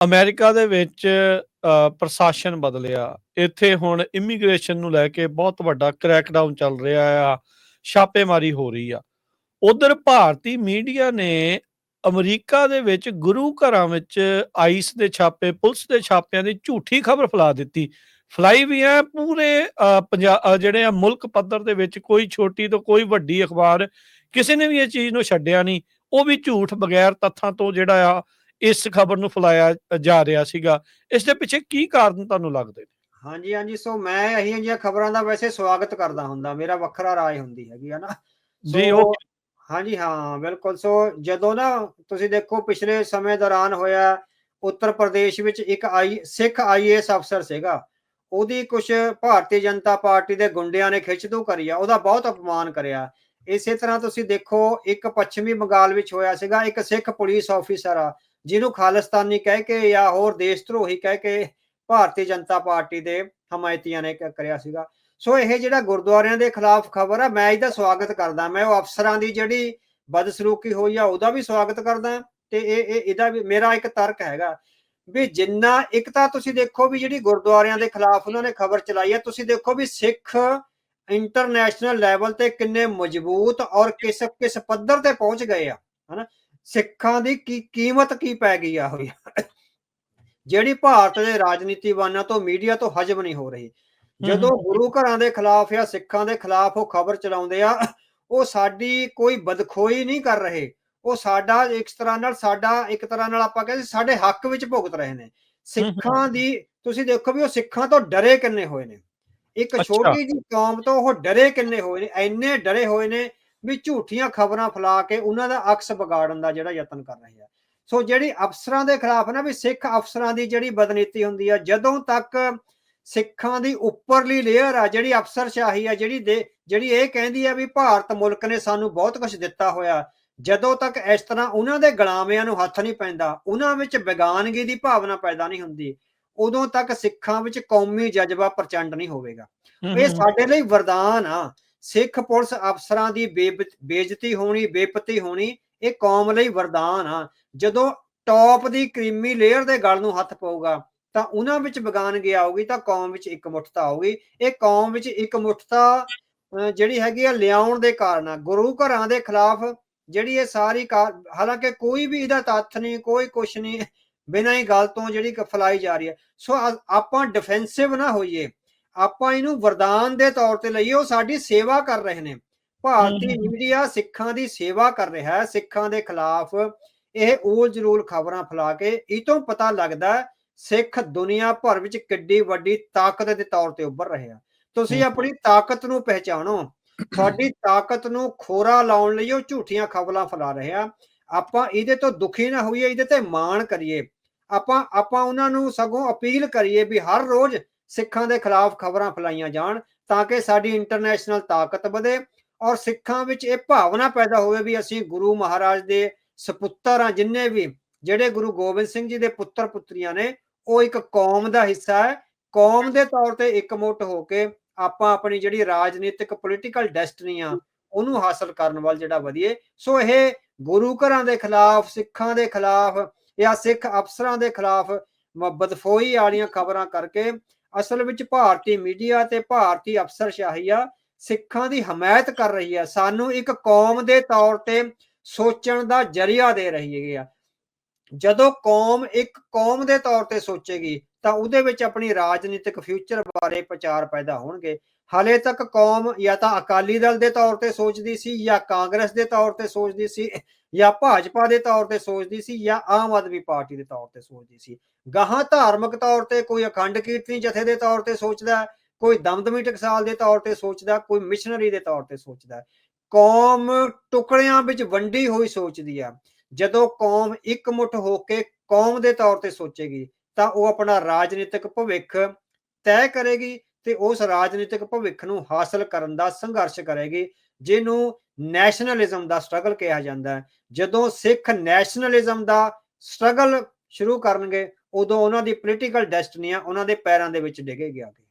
America ਦੇ ਵਿੱਚ ਪ੍ਰਸ਼ਾਸਨ ਬਦਲਿਆ। ਇੱਥੇ ਹੁਣ ਇਮੀਗ੍ਰੇਸ਼ਨ ਨੂੰ ਲੈ ਕੇ ਬਹੁਤ ਵੱਡਾ ਕ੍ਰੈਕਡਾਊਨ ਚੱਲ ਰਿਹਾ ਆ, ਛਾਪੇਮਾਰੀ ਹੋ ਰਹੀ ਆ। ਉਧਰ ਭਾਰਤੀ ਮੀਡੀਆ ਨੇ ਅਮਰੀਕਾ ਦੇ ਵਿੱਚ ਗੁਰੂ ਘਰਾਂ ਵਿੱਚ ਆਈਸ ਦੇ ਛਾਪੇ, ਪੁਲਿਸ ਦੇ ਛਾਪਿਆਂ ਦੀ ਝੂਠੀ ਖਬਰ ਫੈਲਾ ਦਿੱਤੀ। ਫਲਾਈ ਵੀ ਹੈ ਪੂਰੇ ਪੰਜਾਬ ਜਿਹੜੇ ਆ ਮੁਲਕ ਪੱਧਰ ਦੇ ਵਿੱਚ ਕੋਈ ਛੋਟੀ ਤੋਂ ਕੋਈ ਵੱਡੀ ਅਖਬਾਰ ਕਿਸੇ ਨੇ ਵੀ ਇਹ ਚੀਜ਼ ਨੂੰ ਛੱਡਿਆ ਨਹੀਂ। ਉਹ ਵੀ ਝੂਠ ਬਗੈਰ ਤੱਥਾਂ ਤੋਂ ਜਿਹੜਾ ਆ ਇਸ ਖਬਰ ਨੂੰ ਫੈਲਾਇਆ ਜਾ ਰਿਹਾ ਸੀਗਾ। ਇਸ ਦੇ ਪਿੱਛੇ ਕੀ ਕਾਰਨ ਤੁਹਾਨੂੰ ਲੱਗਦੇ ਨੇ? ਹਾਂਜੀ ਹਾਂਜੀ ਸੋ ਮੈਂ ਅਹੀਆਂ ਜਿਹੀਆਂ ਖਬਰਾਂ ਦਾ ਵੈਸੇ ਸਵਾਗਤ ਕਰਦਾ ਹੁੰਦਾ। ਮੇਰਾ ਵੱਖਰਾ ਰਾਏ ਹੁੰਦੀ ਹੈਗੀ ਹੈ ਨਾ ਜੀ ਉਹ ਹਾਂਜੀ ਹਾਂ ਬਿਲਕੁਲ। ਸੋ ਜਦੋਂ ਨਾ ਤੁਸੀਂ ਦੇਖੋ ਪਿਛਲੇ ਸਮੇਂ ਦੌਰਾਨ ਹੋਇਆ ਉੱਤਰ ਪ੍ਰਦੇਸ਼ ਵਿੱਚ ਇੱਕ ਆਈ ਸਿੱਖ ਆਈਏਐਸ ਅਫਸਰ ਸੀਗਾ। ਉਹਦੀ ਕੁਝ ਭਾਰਤੀ ਜਨਤਾ ਪਾਰਟੀ ਦੇ ਗੁੰਡਿਆਂ ਨੇ ਖਿੱਚਦੂ ਕਰੀ ਆ। ਉਹਦਾ ਬਹੁਤ ਅਪਮਾਨ ਕਰਿਆ। ਇਸੇ ਤਰ੍ਹਾਂ ਤੁਸੀਂ ਦੇਖੋ ਇੱਕ ਪੱਛਮੀ ਬੰਗਾਲ ਵਿੱਚ ਹੋਇਆ ਸੀਗਾ ਇੱਕ ਸਿੱਖ ਪੁਲਿਸ ਆਫੀਸਰ ਆ। ਜਿਹਨੂੰ ਖਾਲਿਸਤਾਨੀ ਕਹਿ ਕੇ ਜਾਂ ਹੋਰ ਦੇਸ਼ ਧਰੋਹੀ ਕਹਿ ਕੇ ਭਾਰਤੀ ਜਨਤਾ ਪਾਰਟੀ ਦੇ ਹਮਾਇਤੀਆਂ ਨੇ ਕਰਿਆ ਸੀਗਾ। ਸੋ ਇਹ ਜਿਹੜਾ ਗੁਰਦੁਆਰਿਆਂ ਦੇ ਖਿਲਾਫ ਖਬਰ ਆ, ਮੈਂ ਇਹਦਾ ਸਵਾਗਤ ਕਰਦਾ। ਮੈਂ ਉਹ ਅਫਸਰਾਂ ਦੀ ਜਿਹੜੀ ਬਦਸਲੂਕੀ ਹੋਈ ਆ, ਉਹਦਾ ਵੀ ਸਵਾਗਤ ਕਰਦਾ ਤੇ ਇਹ ਇਹ, ਇਹਦਾ ਵੀ ਮੇਰਾ ਇੱਕ ਤਰਕ ਹੈਗਾ ਵੀ ਜਿੰਨਾ, ਇੱਕ ਤਾਂ ਤੁਸੀਂ ਦੇਖੋ ਵੀ ਜਿਹੜੀ ਗੁਰਦੁਆਰਿਆਂ ਦੇ ਖਿਲਾਫ ਉਹਨਾਂ ਨੇ ਖਬਰ ਚਲਾਈ ਹੈ ਤੁਸੀਂ ਦੇਖੋ ਵੀ ਸਿੱਖ ਇੰਟਰਨੈਸ਼ਨਲ ਲੈਵਲ ਤੇ ਕਿੰਨੇ ਮਜ਼ਬੂਤ ਔਰ ਕਿਸ ਕਿਸ ਪੱਧਰ ਤੇ ਪਹੁੰਚ ਗਏ ਆ, ਹਨਾ? ਸਿੱਖਾਂ ਦੀ ਕੀ ਕੀਮਤ ਕੀ ਪੈ ਗਈ ਆ ਹੋਈ? ਜਿਹੜੀ ਭਾਰਤ ਦੇ ਰਾਜਨੀਤੀਵਾਨਾਂ ਤੋਂ ਮੀਡੀਆ ਤੋਂ ਹਜਮ ਨਹੀਂ ਹੋ ਰਹੀ। ਜਦੋਂ ਗੁਰੂ ਘਰਾਂ ਦੇ ਖਿਲਾਫ ਜਾਂ ਸਿੱਖਾਂ ਦੇ ਖਿਲਾਫ ਉਹ ਖਬਰ ਚਲਾਉਂਦੇ ਆ ਉਹ ਸਾਡੀ ਕੋਈ ਬਦਖੋਈ ਨਹੀਂ ਕਰ ਰਹੇ। ਉਹ ਸਾਡਾ ਇੱਕ ਤਰ੍ਹਾਂ ਨਾਲ ਸਾਡਾ ਇੱਕ ਤਰ੍ਹਾਂ ਨਾਲ ਆਪਾਂ ਕਹਿੰਦੇ ਸਾਡੇ ਹੱਕ ਵਿੱਚ ਭੁਗਤ ਰਹੇ ਨੇ। ਸਿੱਖਾਂ ਦੀ ਤੁਸੀਂ ਦੇਖੋ ਵੀ ਉਹ ਸਿੱਖਾਂ ਤੋਂ ਡਰੇ ਕਿੰਨੇ ਹੋਏ ਨੇ। ਇੱਕ। ਛੋਟੀ ਜੀ ਕੌਮ ਤੋਂ ਉਹ ਡਰੇ ਕਿੰਨੇ ਹੋਏ ਨੇ ਐਨੇ ਡਰੇ ਹੋਏ ਨੇ ਵੀ ਝੂਠੀਆਂ ਖਬਰਾਂ ਫੈਲਾ ਕੇ ਉਹਨਾਂ ਦਾ ਅਕਸ ਵਿਗਾੜਨ ਦਾ ਜਿਹੜਾ ਯਤਨ ਕਰ ਰਹੇ ਆ। ਸੋ ਜਿਹੜੀ ਅਫਸਰਾਂ ਦੇ ਖਿਲਾਫ ਨਾ ਵੀ ਸਿੱਖ ਅਫਸਰਾਂ ਦੀ ਜਿਹੜੀ ਬਦਨੀਤੀ ਹੁੰਦੀ ਆ ਜਦੋਂ ਤੱਕ ਸਿੱਖਾਂ ਦੀ ਉੱਪਰਲੀ ਲੇਅਰ ਆ ਜਿਹੜੀ ਅਫਸਰਸ਼ਾਹੀ ਆ ਜਿਹੜੀ ਦੇ ਜਿਹੜੀ ਇਹ ਕਹਿੰਦੀ ਆ ਵੀ ਭਾਰਤ ਮੁਲਕ ਨੇ ਸਾਨੂੰ ਬਹੁਤ ਕੁਝ ਦਿੱਤਾ ਹੋਇਆ ਜਦੋਂ ਤੱਕ ਇਸ ਤਰ੍ਹਾਂ ਉਹਨਾਂ ਦੇ ਗੁਲਾਮਿਆਂ ਨੂੰ ਹੱਥ ਨਹੀਂ ਪੈਂਦਾ ਉਹਨਾਂ ਵਿੱਚ ਬੇਗਾਨਗੀ ਦੀ ਭਾਵਨਾ ਪੈਦਾ ਨਹੀਂ ਹੁੰਦੀ ਉਦੋਂ ਤੱਕ ਸਿੱਖਾਂ ਵਿੱਚ ਕੌਮੀ ਜਜ਼ਬਾ ਪ੍ਰਚੰਡ ਨਹੀਂ ਹੋਵੇਗਾ। ਇਹ ਸਾਡੇ ਲਈ ਵਰਦਾਨ ਆ। ਸਿੱਖ ਪੁਲਿਸ ਅਫਸਰਾਂ ਦੀ ਬੇਬ- ਬੇਇੱਜ਼ਤੀ ਹੋਣੀ, ਬੇਪਤੀ ਹੋਣੀ, ਇਹ ਕੌਮ ਲਈ ਵਰਦਾਨ ਆ। ਜਦੋਂ ਟੌਪ ਦੀ ਕਰੀਮੀ ਲੇਅਰ ਦੇ ਗਲ ਨੂੰ ਹੱਥ ਪਊਗਾ, ਤਾਂ ਉਹਨਾਂ ਵਿੱਚ ਬੇਗਾਨਗੀ ਆਊਗੀ ਤਾਂ ਕੌਮ ਵਿੱਚ ਇੱਕ ਮੁੱਠਤਾ ਆਊਗੀ ਇਹ ਕੌਮ ਵਿੱਚ ਇੱਕ ਮੁੱਠਤਾ ਜਿਹੜੀ ਹੈਗੀ ਆ, ਲਿਆਉਣ ਦੇ ਕਾਰਨ ਆ। ਗੁਰੂ ਘਰਾਂ ਦੇ ਖਿਲਾਫ ਜਿਹੜੀ ਇਹ ਸਾਰੀ ਕਾ- ਹਾਲਾਂਕਿ ਕੋਈ ਵੀ ਇਹਦਾ ਤੱਥ ਨਹੀਂ, ਕੋਈ ਕੁਛ ਨਹੀਂ, ਬਿਨਾਂ ਹੀ ਗੱਲ ਤੋਂ ਜਿਹੜੀ ਕ- ਫੈਲਾਈ ਜਾ ਰਹੀ ਹੈ ਸੋ ਆਪਾਂ ਡਿਫੈਂਸਿਵ ਨਾ ਹੋਈਏ। ਆਪਾਂ ਇਹਨੂੰ ਵਰਦਾਨ ਦੇ ਤੌਰ ਤੇ ਲਈਏ ਉਹ ਸਾਡੀ ਸੇਵਾ ਕਰ ਰਹੇ ਨੇ। ਭਾਰਤੀ। ਮੀਡੀਆ ਸਿੱਖਾਂ ਦੀ ਸੇਵਾ ਕਰ ਰਿਹਾ ਹੈ। ਸਿੱਖਾਂ ਦੇ ਖਿਲਾਫ ਇਹ ਊਲ ਜਲੂਲ ਖਬਰਾਂ ਫੈਲਾ ਕੇ ਇਹ ਤੋਂ ਪਤਾ ਲੱਗਦਾ ਸਿੱਖ ਦੁਨੀਆ ਭਰ ਵਿੱਚ ਕਿੱਡੀ ਵੱਡੀ ਤਾਕਤ ਦੇ ਤੌਰ ਤੇ ਉੱਭਰ ਰਹੇ ਆ। ਤੁਸੀਂ। ਆਪਣੀ ਤਾਕਤ ਨੂੰ ਪਹਿਚਾਣੋ। ਤੁਹਾਡੀ ਤਾਕਤ ਨੂੰ ਖੋਰਾ ਲਾਉਣ ਲਈ ਉਹ ਝੂਠੀਆਂ ਖਬਰਾਂ ਫੈਲਾ ਰਹੇ ਆ। ਆਪਾਂ ਇਹਦੇ ਤੋਂ ਦੁਖੀ ਨਾ ਹੋਈਏ ਇਹਦੇ ਤੇ ਮਾਣ ਕਰੀਏ। ਆਪਾਂ ਆਪਾਂ ਉਹਨਾਂ ਨੂੰ ਸਗੋਂ ਅਪੀਲ ਕਰੀਏ ਵੀ ਹਰ ਰੋਜ਼ ਸਿੱਖਾਂ ਦੇ ਖਿਲਾਫ ਖਬਰਾਂ ਫੈਲਾਈਆਂ ਜਾਣ ਤਾਂ ਕਿ ਸਾਡੀ ਇੰਟਰਨੈਸ਼ਨਲ ਤਾਕਤ ਵਧੇ ਔਰ ਸਿੱਖਾਂ ਵਿੱਚ ਇਹ ਭਾਵਨਾ ਪੈਦਾ ਹੋਵੇ ਵੀ ਅਸੀਂ ਗੁਰੂ ਮਹਾਰਾਜ ਦੇ ਸਪੁੱਤਰ ਆ ਜਿੰਨੇ ਵੀ ਜਿਹੜੇ ਗੁਰੂ ਗੋਬਿੰਦ ਸਿੰਘ ਜੀ ਦੇ ਪੁੱਤਰ ਪੁੱਤਰੀਆਂ ਨੇ, ਉਹ ਇੱਕ ਕੌਮ ਦਾ ਹਿੱਸਾ ਹੈ। ਕੌਮ ਦੇ ਤੌਰ ਤੇ ਇਕਮੁੱਠ ਹੋ ਕੇ ਆਪਾਂ ਆਪਣੀ ਜਿਹੜੀ ਰਾਜਨੀਤਿਕ ਪੋਲੀਟੀਕਲ ਡੈਸਟਨੀ ਆ, ਉਹਨੂੰ ਹਾਸਲ ਕਰਨ ਵੱਲ ਜਿਹੜਾ ਵਧੀਏ। ਸੋ ਇਹ ਗੁਰੂ ਘਰਾਂ ਦੇ ਖਿਲਾਫ, ਸਿੱਖਾਂ ਦੇ ਖਿਲਾਫ ਜਾਂ ਸਿੱਖ ਅਫਸਰਾਂ ਦੇ ਖਿਲਾਫ ਬਦਫੋਈ ਵਾਲੀਆਂ ਖਬਰਾਂ ਕਰਕੇ ਅਸਲ ਵਿੱਚ ਭਾਰਤੀ ਮੀਡੀਆ ਤੇ ਭਾਰਤੀ ਅਫਸਰਸ਼ਾਹੀ ਸਿੱਖਾਂ ਦੀ ਹਮਾਇਤ ਕਰ ਰਹੀ ਹੈ ਸਾਨੂੰ ਇੱਕ ਕੌਮ ਦੇ ਤੌਰ ਤੇ ਸੋਚਣ ਦਾ ਜਰੀਆ ਦੇ ਰਹੀ ਹੈਗੀ ਆ। ਜਦੋਂ ਕੌਮ ਇੱਕ ਕੌਮ ਦੇ ਤੌਰ ਤੇ ਸੋਚੇਗੀ, ਤਾਂ ਉਹਦੇ ਵਿੱਚ ਆਪਣੀ ਰਾਜਨੀਤਿਕ ਫਿਊਚਰ ਬਾਰੇ ਵਿਚਾਰ ਪੈਦਾ ਹੋਣਗੇ। ਹਾਲੇ ਤੱਕ ਕੌਮ ਜਾਂ ਤਾਂ ਅਕਾਲੀ ਦਲ ਦੇ ਤੌਰ ਤੇ ਸੋਚਦੀ ਸੀ ਜਾਂ ਕਾਂਗਰਸ ਦੇ ਤੌਰ ਤੇ ਸੋਚਦੀ ਸੀ ਜਾਂ ਭਾਜਪਾ ਦੇ ਤੌਰ ਤੇ ਸੋਚਦੀ ਸੀ ਜਾਂ ਆਮ ਆਦਮੀ ਪਾਰਟੀ ਦੇ ਤੌਰ ਤੇ ਸੋਚਦੀ ਸੀ। ਗਾਹਾਂ ਧਾਰਮਿਕ ਤੌਰ ਤੇ ਕੋਈ ਅਖੰਡ ਕੀਰਤਨੀ ਜਥੇ ਦੇ ਤੌਰ ਤੇ ਸੋਚਦਾ ਕੋਈ ਦਮਦਮੀ ਟਕਸਾਲ ਦੇ ਤੌਰ ਤੇ ਸੋਚਦਾ ਕੋਈ ਮਿਸ਼ਨਰੀ ਦੇ ਤੌਰ ਤੇ ਸੋਚਦਾ ਕੌਮ ਟੁਕੜਿਆਂ ਵਿੱਚ ਵੰਡੀ ਹੋਈ ਸੋਚਦੀ ਆ। ਜਦੋਂ ਕੌਮ ਇਕਮੁੱਠ ਹੋ ਕੇ ਕੌਮ ਦੇ ਤੌਰ ਤੇ ਸੋਚੇਗੀ ਤਾਂ ਉਹ ਆਪਣਾ ਰਾਜਨੀਤਿਕ ਭਵਿੱਖ ਤੈਅ ਕਰੇਗੀ ਤੇ ਉਸ ਰਾਜਨੀਤਿਕ ਭਵਿੱਖ ਨੂੰ ਹਾਸਲ ਕਰਨ ਦਾ ਸੰਘਰਸ਼ ਕਰੇਗੀ, ਜਿਹਨੂੰ ਨੈਸ਼ਨਲਿਜ਼ਮ ਦਾ ਸਟਰਗਲ ਕਿਹਾ ਜਾਂਦਾ ਹੈ। ਜਦੋਂ ਸਿੱਖ ਨੈਸ਼ਨਲਿਜ਼ਮ ਦਾ ਸਟਰਗਲ ਸ਼ੁਰੂ ਕਰਨਗੇ, ਉਦੋਂ ਉਹਨਾਂ ਦੀ ਪੋਲੀਟੀਕਲ ਡੈਸਟਨੀ ਉਹਨਾਂ ਦੇ ਪੈਰਾਂ ਦੇ ਵਿੱਚ ਡਿੱਗੇਗੀ ਆ ਕੇ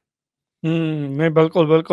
ਹੂੰ, ਨਹੀਂ, ਬਿਲਕੁਲ ਬਿਲਕੁਲ।